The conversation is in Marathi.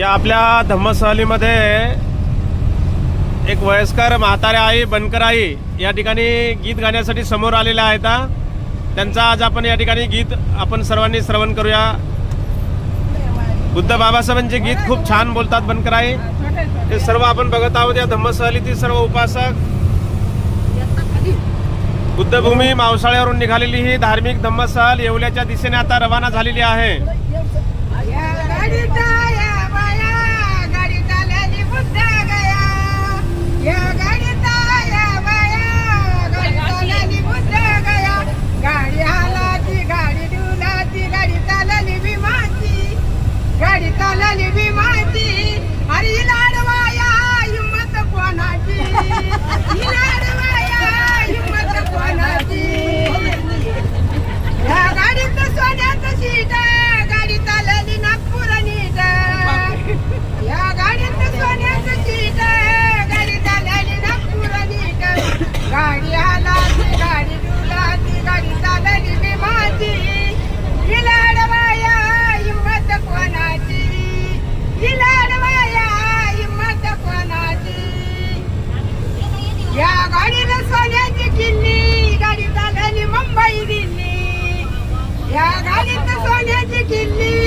या आपल्या धम्मसहलीमध्ये एक वयस्कर म्हाताऱ्या आई बनकर आई या ठिकाणी गीत गाण्यासाठी समोर आलेल्या आहेत त्यांचा आज आपण या ठिकाणी गीत आपण सर्वांनी श्रवण करूया. बुद्ध बाबासाहेबांचे गीत खूप छान बोलतात बनकर आई. हे सर्व आपण बघत आहोत या धम्मसहलीतील सर्व उपासक. बुद्धभूमी मावसाळ्यावरून निघालेली ही धार्मिक धम्मसहल येवल्याच्या दिशेने आता रवाना झालेली आहे. Hadi gelin.